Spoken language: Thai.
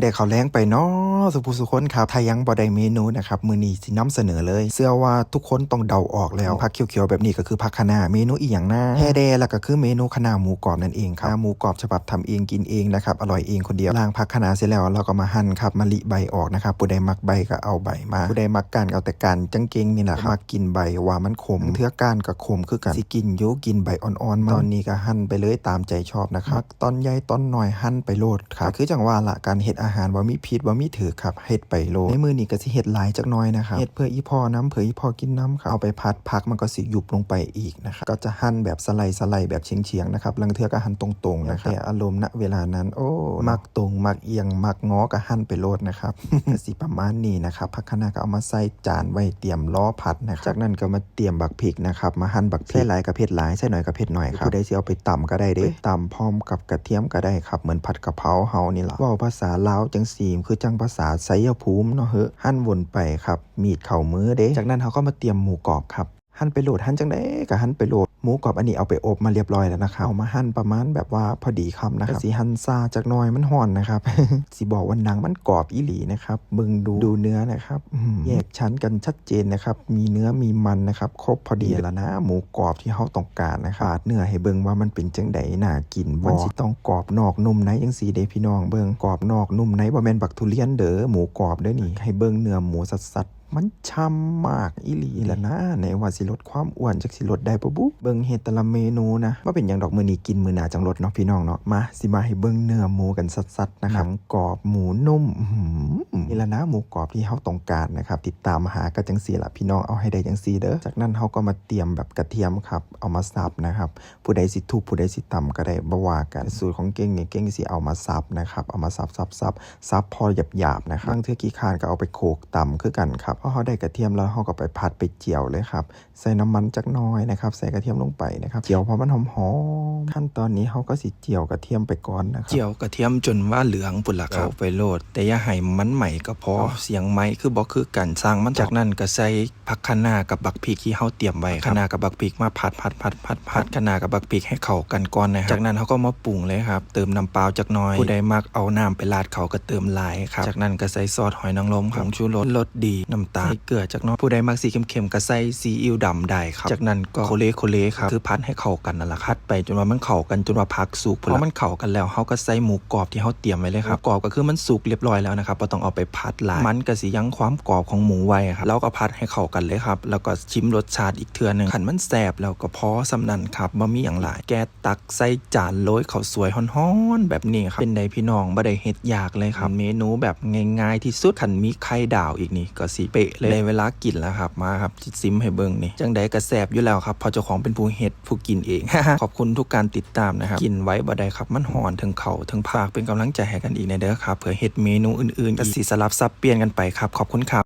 ได้ข่าวแรงไปเนาะสุภุสุคนครับถ้ายังบ่ได้เมนูนะครับมือนี้สิน้ำเสนอเลยเชื่อว่าทุกคนต้องเดาออกแล้วผักเขียวๆแบบนี้ก็คือผักคะน้าเมนูอีหยังหน้าแฮ่เดแล้วก็คือเมนูคะน้าหมูกรอบนั่นเองครับหมูกรอบฉบับทำเองกินเองนะครับอร่อยเองคนเดียวล้างผักคะน้าเสร็จแล้วเราก็มาหั่นครับมะลิใบออกนะครับผู้ใดมักใบก็เอาใบมาผู้ใดมักก้านก็เอาแต่ก้านจังเกงนี่แหละครับมักกินใบว่ามันขมเทื่อก้านก็ขมคือกันสิกินโยกินใบอ่อนๆมาตอนนี้ก็หั่นไปเลยตามใจชอบนะครับตอนใหญ่ตอนน้อยหั่นไปโลดครับคือจังว่าละการเฮ็ดอาหารว่ามีพิษว่ามีถือครับเฮ็ดไปโลดในมือนี้ก็สิเฮ็ดหลายจักหน้อยนะครับเฮ็ดเพื่ออีพ่อน้ำเพื่ออีพ่อกินน้ำครับเอาไปพัดพักมันก็สิยุบลงไปอีกนะครับก็จะหั่นแบบสไลด์สไลด์แบบเฉียงๆนะครับลังเทื่อก็หั่นตรงๆนะครับแต่อารมณ์ณเวลานั้น โอ้มักตรงมักเอียงมักงอก็หั่นไปโลดนะครับก็สิประมาณนี้นะครับผักคะน้าก็เอามาใส่จานไว้เตรียมล้อผัดนะครับจากนั้นก็มาเตรียมบักพริกนะครับมาหั่นบักพริกใส่หลายกับเผ็ดหลายใส่หน่อยกับเผ็ดหน่อยครับผู้ใดสิเอาไปตำก็ได้เด้ตำพร้อมกับกระเทียมก็ได้ครับเหมือนผัดกะเพราเฮานี่ล่ะเว้าภาษาลาวจังซีมคือจังภาษาไซยภูมิเนาะเฮ้อหั่นวนไปครับ มีดเข่ามือเด้ จากนั้นเขาก็มาเตรียมหมูกรอบครับ หั่นไปโหลดหั่นจังได้ก็หั่นไปโหลด หมูกรอบอันนี้เอาไปอบมาเรียบร้อยแล้วนะครับเอามาหั่นประมาณแบบว่าพอดีคำนะครับสีหั่นซาจากหน้อยมันห่อนนะครับสิบอกว่าหนังมันกรอบอีหลีนะครับเบิ่งดูดูเนื้อนะครับอื้อหือแยกชั้นกันชัดเจนนะครับมีเนื้อมีมันนะครับครบพอดีแล้วนะ หมูกรอบที่เขาต้องการนะครับปาดเนื้อให้เบิ่งว่ามันเป็นจังไดน่ากินบ่มันสิต้องกรอบนอกนุ่มในจังสีเด้พี่น้องเบิ่งกรอบนอกนุ่มในบ่แม่นบักทุเรียนเด้อหมูกรอบเด้อนี่ให้เบิ่งเนื้อหมูสัดๆ มันช่ำมากอีหลีแหละนะในว่าสิลดความอ้วนจักสิลดได้ปะบุเบิ่งเฮ็ดแต่ละเมนูนะว่าเป็นอย่างดอกมือนี้กินมือหนาจังลดเนาะพี่น้องเนาะมาสิมาให้เบิ่งเนื้อหมูกันสัดๆนะครับหนังกรอบหมูนุ่มอื้อหือ นี่แหละนะหมูกรอบที่เฮาต้องการนะครับติดตามหาก็จังซี่ล่ะพี่น้องเอาให้ได้จังซี่เด้อจากนั้นเฮาก็มาเตรียมแบบกระเทียมครับเอามาสับนะครับผู้ใดสิทุบผู้ใดสิตำก็ได้บ่ว่ากันสูตรของเก่งเนี่ยเก่งสิเอามาสับนะครับเอามาสับสับสับสับพอหยาบๆนะครับบางเทื่อขี้คร้านก็เอาไปโขลกตำคือกันครับพอเฮาได้กระเทียมแล้วเฮาก็ไปผัดไปเจียวเลยครับใส่น้ำมันจักหน้อยนะครับใส่กระเทียมลงไปนะครับเจียวพอมันหอมๆขั้นตอนนี้เฮาก็สิเจียวกระเทียมไปก่อนนะครับเจียวกระเทียมจนว่าเหลืองปุ่นละเขาไปโลดแต่อย่าให้มันใหม่ก็พอเสียงไม้คือบ่คือกันสร้างมันจากนั้นก็ใส่ผักคะน้ากับบักพริกที่เฮาเตรียมไว้คะน้ากับบักพริกมาผัดผัดผัดผัดผัดคะน้ากับบักพริกให้เข้ากันก่อนนะครับจากนั้นเขาก็มาปรุงเลยครับ เติมน้ำเปล่าจักหน่อยผู้ใดมักเอาน้ำไปราดเขาก็เติมหลายครับจากนั้นก็ใส่ซอสหอยนางรมผงชูรสรสดีน้ำตาลใส่เกลือจักหน้อยผู้ใดมักสีเข้มๆก็ใส่ซีอิ๊วดำได้ครับจากนั้นก็โคเลโคเลครับคือพัดให้เข้ากันนั่นแหละครับพัดไปจนว่ามันเข้ากันจนว่าผักสุกพอมันเข้ากันแล้วเขาก็ใส่หมูกรอบที่เขาเตรียมไว้เลยครับกรอบก็คือมันสุกเรียบร้อยแล้วนะครับบ่ต้องเอาไปพัดหลาย มันก็สิยังความกรอบของหมูไว้ครับแล้วก็พัดให้เข้ากันเลยครับ แล้วก็ชิมรสชาติอีกเทื่อหนึงขันมันแสบแล้วก็พอสำนันครับบ่มีอย่างหลาย แกตักใส่จานโรยข้าวสวยฮ้อนๆ แบบนี้ครับ เป็นไดพี่น้องบ่ได้เฮ็ดยากเลยครับ เมนูแบบง่ายๆ ที่สุดขันมีไข่ดาวอีกนี่ก็สิเปะเลยได้เวลากินแล้วครับมาครับจิซิมให้เบิ่งนี่จังใดก็แสบอยู่แล้วครับพอเจ้าของเป็นผู้เฮ็ดผู้กินเองขอบคุณทุกการติดตามนะครับกินไว้บ่ได้ครับมันหอนถึงเข่าถึงภาคเป็นกำลังใจให้กันอีกในเด้อครับเผื่อเฮ็ดเมนูอื่นๆก็สิสลับซับเปลี่ยนกันไปครับ ขอบคุณครับ